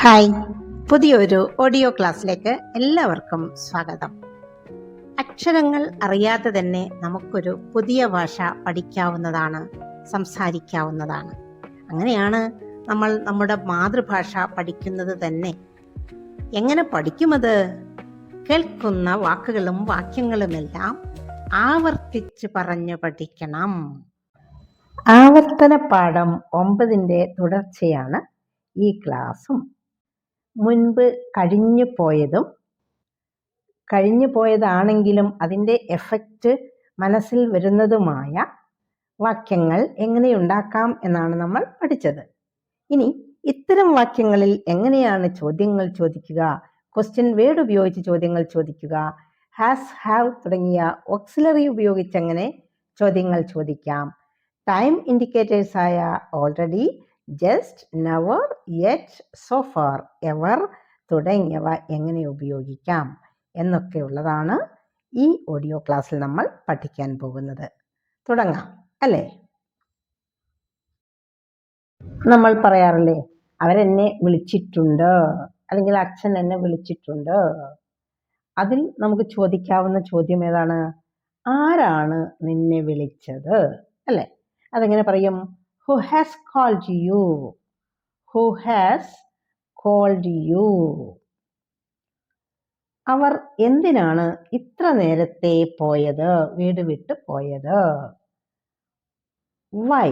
Hi. പുതിയൊരു audio ക്ലാസ്സിലേക്ക് എല്ലാവർക്കും സ്വാഗതം. അക്ഷരങ്ങൾ അറിയാതെ തന്നെ നമുക്കൊരു പുതിയ ഭാഷ പഠിക്കാവുന്നതാണ് സംസാരിക്കാവുന്നതാണ്. അങ്ങനെയാണ് നമ്മൾ നമ്മുടെ മാതൃഭാഷ പഠിക്കുന്നത് തന്നെ. എങ്ങനെ പഠിക്കുമത്? കേൾക്കുന്ന വാക്കുകളും വാക്യങ്ങളുമെല്ലാം ആവർത്തിച്ച് പറഞ്ഞു പഠിക്കണം. ആവർത്തന പാഠം ഒമ്പതിന്റെ തുടർച്ചയാണ് ഈ ക്ലാസ്സും. മുൻപ് കഴിഞ്ഞു പോയതും കഴിഞ്ഞു പോയതാണെങ്കിലും അതിന്റെ എഫക്റ്റ് മനസ്സിൽ വരുന്നതുമായ വാക്യങ്ങൾ എങ്ങനെയുണ്ടാക്കാം എന്നാണ് നമ്മൾ പഠിച്ചത്. ഇനി ഇത്തരം വാക്യങ്ങളിൽ എങ്ങനെയാണ് ചോദ്യങ്ങൾ ചോദിക്കുക ക്വസ്റ്റ്യൻ വേർഡ് ഉപയോഗിച്ച് ചോദ്യങ്ങൾ ചോദിക്കുക ഹാസ് ഹാവ് തുടങ്ങിയ ഓക്സിലറി ഉപയോഗിച്ച് എങ്ങനെ ചോദ്യങ്ങൾ ചോദിക്കാം time ഇൻഡിക്കേറ്റേഴ്സായ already just never yet so far ever തുടങ്ങിയവ എങ്ങനെ ഉപയോഗിക്കാം എന്നൊക്കെയുള്ളതാണ് ഈ ഓഡിയോ ക്ലാസ്സിൽ നമ്മൾ പഠിക്കാൻ പോകുന്നത്. തുടങ്ങാം അല്ലേ? നമ്മൾ പറയാറില്ലേ അവരെന്നെ വിളിച്ചിട്ടുണ്ട് അല്ലെങ്കിൽ അച്ഛൻ എന്നെ വിളിച്ചിട്ടുണ്ട്. അതിൽ നമുക്ക് ചോദിക്കാവുന്ന ചോദ്യം ഏതാണ്? ആരാണ് നിന്നെ വിളിച്ചത്? അല്ലേ? അതെങ്ങനെ പറയും? Who has called you who has called you അവർ എന്തിനാണ് ഇത്ര നേരത്തെ പോയത്? വീട് വിട്ട് പോയത്. Why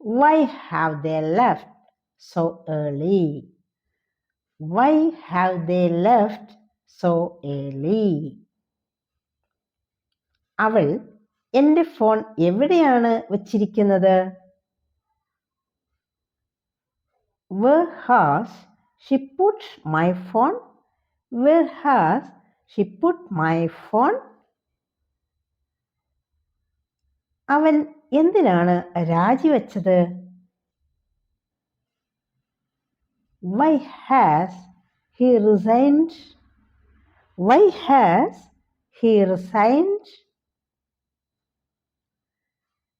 why have they left so early why have they left so early അവൾ എന്റെ ഫോൺ എവിടെയാണ് വച്ചിരിക്കുന്നത്? Where has she put my phone? Where has she put my phone? അവൻ എന്തിനാണ് രാജിവെച്ചത് why has he resigned why has he resigned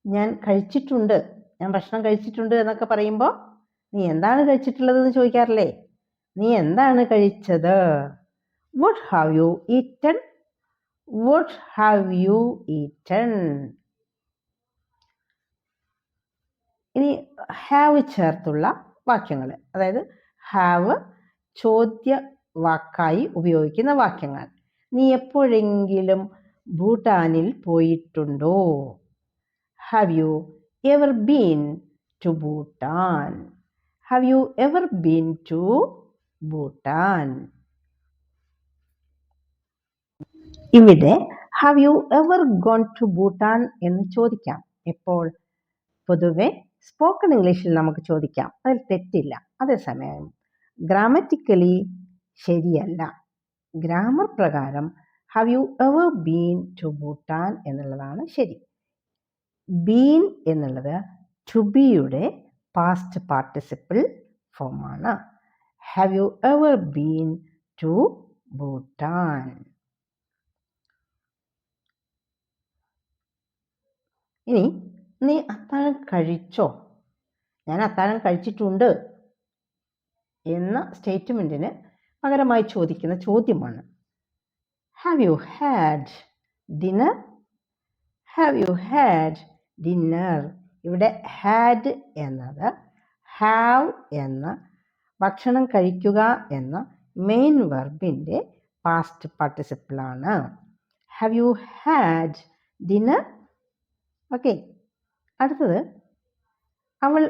ഞാൻ കഴിച്ചിട്ടുണ്ട് ഞാൻ ഭക്ഷണം കഴിച്ചിട്ടുണ്ട് എന്നൊക്കെ പറയുമ്പോൾ നീ എന്താണ് കഴിച്ചിട്ടുള്ളതെന്ന് ചോദിക്കാറില്ലേ? നീ എന്താണ് കഴിച്ചത്? Would have you eaten would have you eaten ഇനി ഹാവ് ചേർത്തുള്ള വാക്യങ്ങൾ. അതായത് ഹാവ് ചോദ്യ വാക്കായി ഉപയോഗിക്കുന്ന വാക്യങ്ങൾ. നീ എപ്പോഴെങ്കിലും ഭൂട്ടാനിൽ പോയിട്ടുണ്ടോ? Have you ever been to Bhutan have you ever been to Bhutan ഇവിടെ have you ever gone to Bhutan എന്ന് ചോദിക്കാം. എപ്പോൾ? പൊതുവെ സ്പോക്കൺ ഇംഗ്ലീഷിൽ നമുക്ക് ചോദിക്കാം. അതിൽ തെറ്റില്ല. അതേസമയം ഗ്രാമറ്റിക്കലി ശരിയല്ല. ഗ്രാമർ പ്രകാരം have you ever been to Bhutan എന്നുള്ളതാണ് ശരി. ബീൻ എന്നുള്ളത് ടു ബിയുടെ പാസ്റ്റ് പാർട്ടിസിപ്പിൾ ഫോമാണ് have you ever been to Bhutan ഇനി നീ അത്താഴം കഴിച്ചോ? ഞാൻ അത്താഴം കഴിച്ചിട്ടുണ്ട് എന്ന സ്റ്റേറ്റ്മെന്റിന് പകരമായി ചോദിക്കുന്ന ചോദ്യമാണ്. Have you had dinner have you had dinner ഇവിടെ ഹാഡ് എന്നത് ഹാവ് എന്ന ഭക്ഷണം കഴിക്കുക എന്ന മെയിൻ വെർബിന്റെ past പാർട്ടിസിപ്പിളാണ് have you had dinner okay അടുത്തത് അവൾ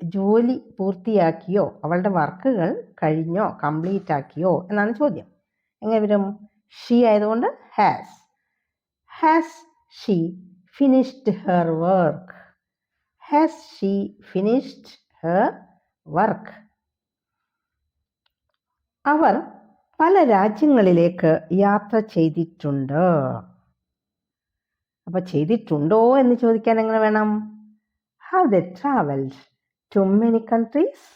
ജോലി പൂർത്തിയാക്കിയോ? അവളുടെ വർക്കുകൾ കഴിഞ്ഞോ? കംപ്ലീറ്റ് ആക്കിയോ? എന്നാണ് ചോദ്യം. എങ്ങനെ വരും? ഷീ ആയതുകൊണ്ട് has has she finished her work has she finished her work അവർ പല രാജ്യങ്ങളിലേക്ക് യാത്ര ചെയ്തിട്ടുണ്ട്. അപ്പോൾ ചെയ്തിട്ടുണ്ടോ എന്ന് ചോദിക്കാൻ എങ്ങനെ വേണം? Have they travelled to many countries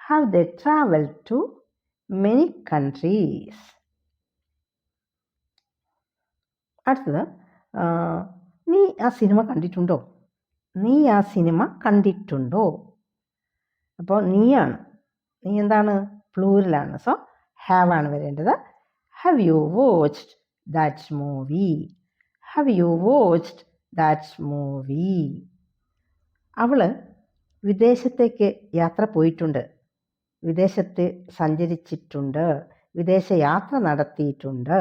have they travel to many countries അടുത്തത് നീ ആ സിനിമ കണ്ടിട്ടുണ്ടോ? നീ ആ സിനിമ കണ്ടിട്ടുണ്ടോ? അപ്പോൾ നീയാണ്. നീ എന്താണ്? പ്ലൂരലാണ്. സോ ഹാവ് ആണ് വരേണ്ടത്. Have you watched that movie have you watched that movie അവൾ വിദേശത്തേക്ക് യാത്ര പോയിട്ടുണ്ട്. വിദേശത്ത് സഞ്ചരിച്ചിട്ടുണ്ട്. വിദേശയാത്ര നടത്തിയിട്ടുണ്ട്.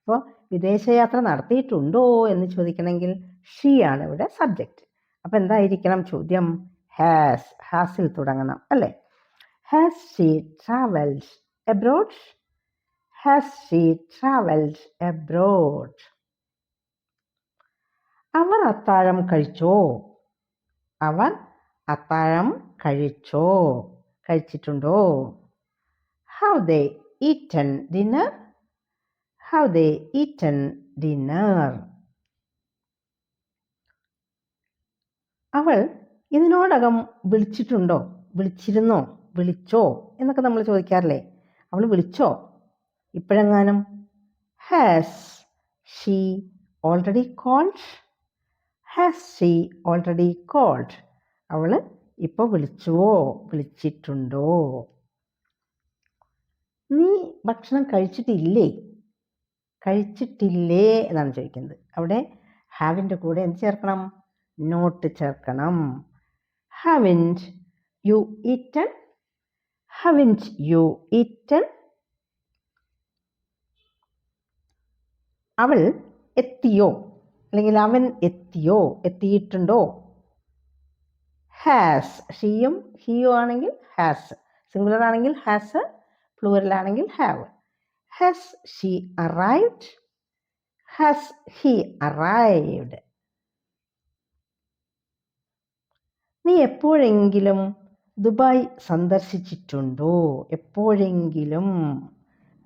അപ്പോൾ വിദേശയാത്ര നടത്തിയിട്ടുണ്ടോ എന്ന് ചോദിക്കണമെങ്കിൽ ഷീ ആണ് ഇവിടെ സബ്ജക്റ്റ് അപ്പം എന്തായിരിക്കണം ചോദ്യം? ഹാസ് ഹാസിൽ തുടങ്ങണം അല്ലേ? Has she travelled abroad has she travelled abroad അവർ അത്താഴം കഴിച്ചോ? അവർ അത്താഴം കഴിച്ചോ? കഴിച്ചിട്ടുണ്ടോ? How they eaten dinner how they eaten dinner അവൾ ഇതിനോടകം വിളിച്ചിട്ടുണ്ടോ? വിളിച്ചിരുന്നോ? വിളിച്ചോ? എന്നൊക്കെ നമ്മൾ ചോദിക്കാറില്ലേ? അവൾ വിളിച്ചോ? ഇപ്പോഴെങ്ങാനും? Has she already called has she already called അവൾ ഇപ്പോൾ വിളിച്ചുവോ? വിളിച്ചിട്ടുണ്ടോ? നീ ഭക്ഷണം കഴിച്ചിട്ടില്ലേ? കഴിച്ചിട്ടില്ലേ എന്നാണ് ചോദിക്കുന്നത്. അവിടെ ഹാവിന്റെ കൂടെ എന്ത് ചേർക്കണം? നോട്ട് ചേർക്കണം. Haven't you eaten haven't you eaten അവൾ എത്തിയോ? അല്ലെങ്കിൽ അവൻ എത്തിയോ? എത്തിയിട്ടുണ്ടോ? ഹാസ് ഷീയും ഹിയോ ആണെങ്കിൽ ഹാസ് സിംഗുലർ ആണെങ്കിൽ ഹാസ് പ്ലൂറൽ ആണെങ്കിൽ have has she arrived has he arrived നീ എപ്പോഴെങ്കിലും ദുബായ് സന്ദർശിച്ചിട്ടുണ്ടോ? എപ്പോഴെങ്കിലും?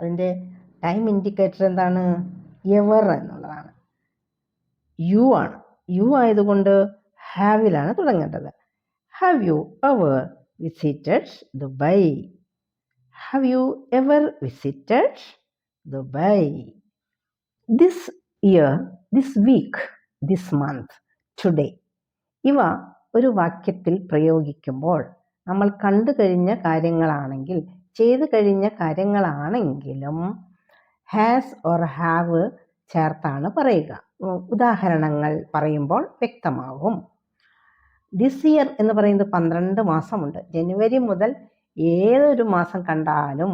അതിന്റെ ടൈം ഇൻഡിക്കേറ്റർ എന്താണ്? എവർ എന്നുള്ളതാണ്. യു ആണ്. യു ആയതുകൊണ്ട് ഹാവിലാണ് തുടങ്ങേണ്ടത്. Have you ever visited Dubai have you ever visited Dubai this year this week this month today ഇവ ഒരു വാക്യത്തിൽ പ്രയോഗിക്കുമ്പോൾ നമ്മൾ കണ്ടു കഴിഞ്ഞ കാര്യങ്ങളാണെങ്കിൽ ചെയ്തു കഴിഞ്ഞ കാര്യങ്ങളാണെങ്കിലും ഹാസ് ഓർ ഹാവ് ചേർത്താണ് പറയുക. ഉദാഹരണങ്ങൾ പറയുമ്പോൾ വ്യക്തമാകും. ദിസ് ഇയർ എന്ന് പറയുന്നത് പന്ത്രണ്ട് മാസമുണ്ട്. ജനുവരി മുതൽ ഏതൊരു മാസം കണ്ടാലും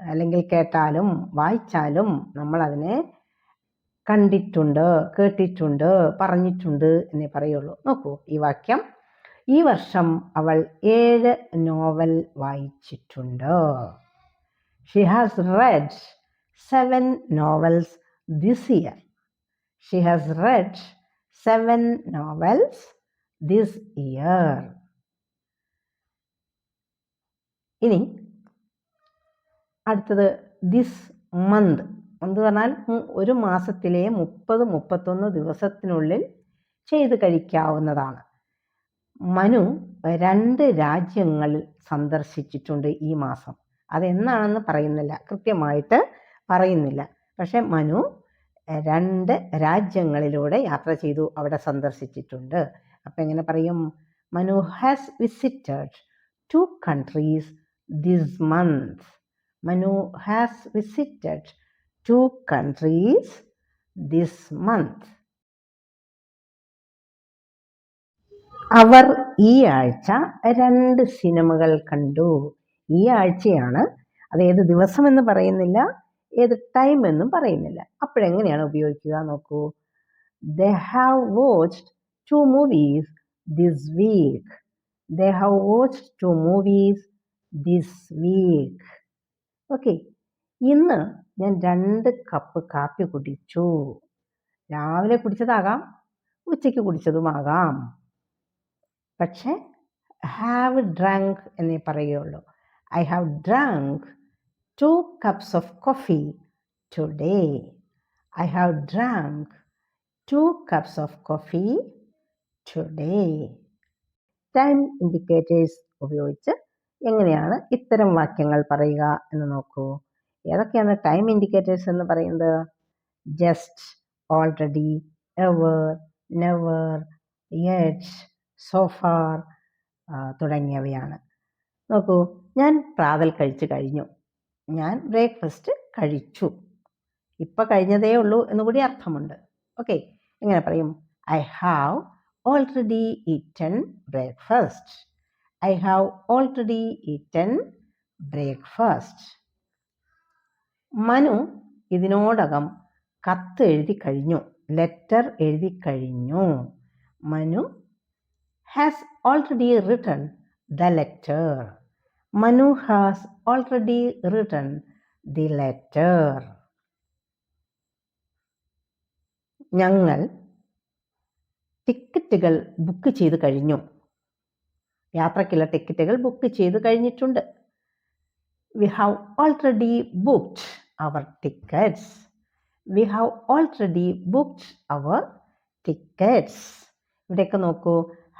അല്ലെങ്കിൽ കേട്ടാലും വായിച്ചാലും നമ്മൾ അതിനെ കണ്ടിട്ടുണ്ട് കേട്ടിട്ടുണ്ട് പറഞ്ഞിട്ടുണ്ട് എന്നേ പറയുള്ളൂ. നോക്കൂ ഈ വാക്യം. ഈ വർഷം അവൾ ഏഴ് നോവൽ വായിച്ചിട്ടുണ്ട്. She has read seven novels this year she has read seven novels this year ഇനി അടുത്തത് ദിസ് മന്ത് എന്ന് പറഞ്ഞാൽ ഒരു മാസത്തിലെ മുപ്പത് മുപ്പത്തൊന്ന് ദിവസത്തിനുള്ളിൽ ചെയ്ത് കഴിക്കാവുന്നതാണ്. മനു രണ്ട് രാജ്യങ്ങൾ സന്ദർശിച്ചിട്ടുണ്ട് ഈ മാസം. അതെന്നാണെന്ന് പറയുന്നില്ല. കൃത്യമായിട്ട് പറയുന്നില്ല. പക്ഷെ മനു രണ്ട് രാജ്യങ്ങളിലൂടെ യാത്ര ചെയ്തു അവിടെ സന്ദർശിച്ചിട്ടുണ്ട്. അപ്പം എങ്ങനെ പറയും? Manu has visited two countries this month Manu has visited two countries this month അവർ ഈ ആഴ്ച രണ്ട് സിനിമകൾ കണ്ടു. ഈ ആഴ്ചയാണ് അത് ഏത് ദിവസം എന്ന് പറയുന്നില്ല ഏത് ടൈം എന്നും പറയുന്നില്ല. അപ്പോഴെങ്ങനെയാണ് ഉപയോഗിക്കുക നോക്കൂ. They have watched two movies this week they have watched two movies this week okay ഇന്ന് ഞാൻ രണ്ട് കപ്പ് കാപ്പി കുടിച്ചു. രാവിലെ കുടിച്ചതാകാം ഉച്ചയ്ക്ക് കുടിച്ചതുമാകാം. പക്ഷേ ഹാവ് ഡ്രങ്ക് എന്നേ പറയുകയുള്ളൂ. I have drunk two cups of coffee today I have drunk two cups of coffee today time indicators ഉപയോഗിച്ച് എങ്ങനെയാണ് ഇത്തരം വാക്യങ്ങൾ പറയുക എന്ന് നോക്കൂ. ഏതൊക്കെയാണ് ടൈം ഇൻഡിക്കേറ്റേഴ്സ് എന്ന് പറയുന്നത്? Just already ever never yet so far തുടങ്ങിയവയാണ്. നോക്കൂ ഞാൻ പ്രാതൽ കഴിച്ചു കഴിഞ്ഞു. ഞാൻ ബ്രേക്ക്ഫാസ്റ്റ് കഴിച്ചു. ഇപ്പം കഴിഞ്ഞതേ ഉള്ളൂ എന്നുകൂടി അർത്ഥമുണ്ട്. ഓക്കെ എങ്ങനെ പറയും. I have already eaten breakfast I have already eaten breakfast Manu ഇതിനോടകം കത്ത് എഴുതി കഴിഞ്ഞു ലെറ്റർ എഴുതി കഴിഞ്ഞു. Manu has already written the letter Manu has already written the letter ഞങ്ങൾ ടിക്കറ്റുകൾ ബുക്ക് ചെയ്ത് കഴിഞ്ഞു. യാത്രയ്ക്കുള്ള ടിക്കറ്റുകൾ ബുക്ക് ചെയ്ത് കഴിഞ്ഞിട്ടുണ്ട്. We have already booked our tickets. We have already booked our tickets. ഇവിടെയൊക്കെ നോക്കൂ.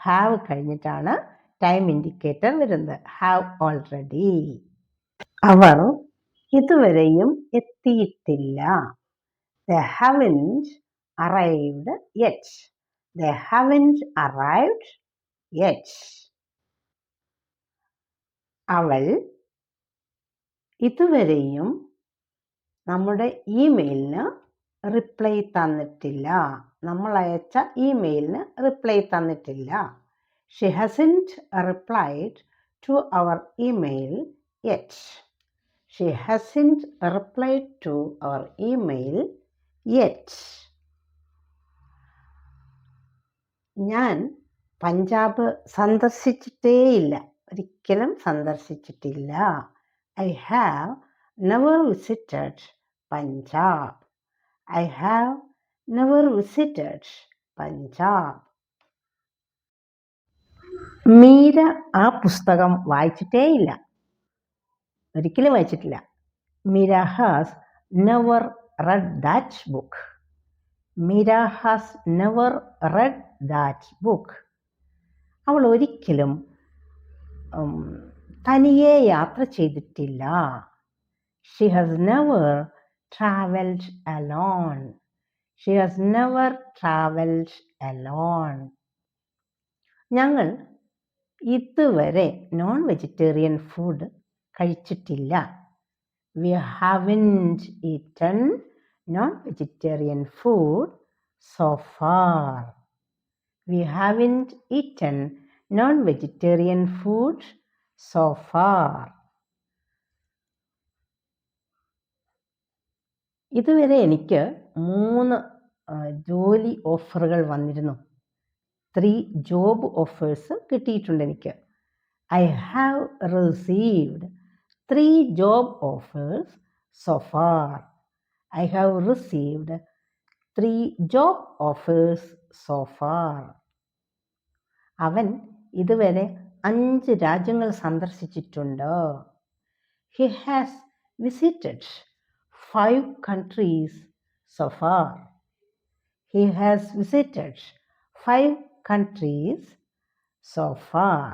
ഹാവ് കഴിഞ്ഞിട്ടാണ് ടൈം ഇൻഡിക്കേറ്റർ വരുന്നത്. ഹാവ് ഓൾറെഡി അവർ ഇതുവരെയും എത്തിയിട്ടില്ല. They haven't arrived yet they haven't arrived yet അവൾ ഇതുവരെയും നമ്മുടെ ഇമെയിലിന് റിപ്ലൈ തന്നിട്ടില്ല. നമ്മൾ അയച്ച ഇമെയിലിന് റിപ്ലൈ തന്നിട്ടില്ല. She hasn't replied to our email yet she hasn't replied to our email yet ഞാൻ പഞ്ചാബ് സന്ദർശിച്ചിട്ടേയില്ല. ഒരിക്കലും സന്ദർശിച്ചിട്ടില്ല. I have never visited Punjab. I have never visited Punjab. Meera ആ പുസ്തകം വായിച്ചിട്ടേയില്ല ഒരിക്കലും വായിച്ചിട്ടില്ല. Meera has never read that book Meera has never read that book അവൾ ഒരിക്കലും തനിയെ യാത്ര ചെയ്തിട്ടില്ല. She has never travelled alone she has never travelled alone ഞങ്ങൾ ഇതുവരെ നോൺ വെജിറ്റേറിയൻ ഫുഡ് കഴിച്ചിട്ടില്ല. We haven't eaten non vegetarian food so far we haven't eaten non vegetarian food so far ഇതുവരെ എനിക്ക് മൂന്ന് ജോലി ഓഫറുകൾ വന്നിരുന്നു. ത്രീ ജോബ് ഓഫേഴ്സ് കിട്ടിയിട്ടുണ്ട് എനിക്ക്. I have received three job offers so far I have received three job offers so far അവൻ ഇതുവരെ അഞ്ച് രാജ്യങ്ങൾ സന്ദർശിച്ചിട്ടുണ്ട്? He has visited five countries so far he has visited five countries so far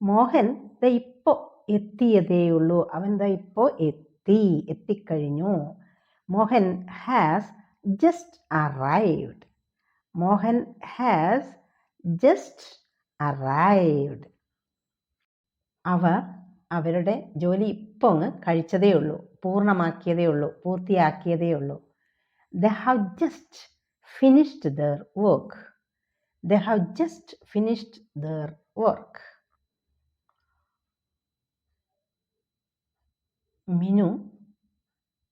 Mohan the ഇപ്പോൾ എത്തിയതേയുള്ളൂ അവൻ ദ ഇപ്പോൾ എത്തി എത്തിക്കഴിഞ്ഞു. Mohan has just arrived Mohan has just arrived അവർ അവരുടെ ജോലി ഇപ്പോൾ അങ്ങ് കഴിച്ചതേ ഉള്ളൂ പൂർണമാക്കിയതേ ഉള്ളൂ പൂർത്തിയാക്കിയതേ ഉള്ളൂ. They have just finished their work they have just finished their work Minu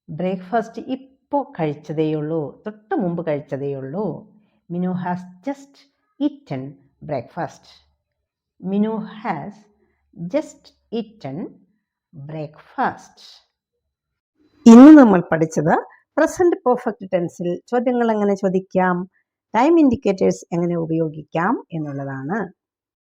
breakfast ഇപ്പോൾ കഴിച്ചതേയുള്ളൂ തൊട്ട് മുമ്പ് കഴിച്ചതേയുള്ളൂ Minu has just eaten breakfast Minu has just eaten breakfast ഇന്ന് നമ്മൾ പഠിച്ചത് പ്രസന്റ് പെർഫെക്റ്റ് ടെൻസിൽ ചോദ്യങ്ങൾ എങ്ങനെ ചോദിക്കാം? ടൈം ഇൻഡിക്കേറ്റേഴ്സ് എങ്ങനെ ഉപയോഗിക്കാം എന്നുള്ളതാണ്.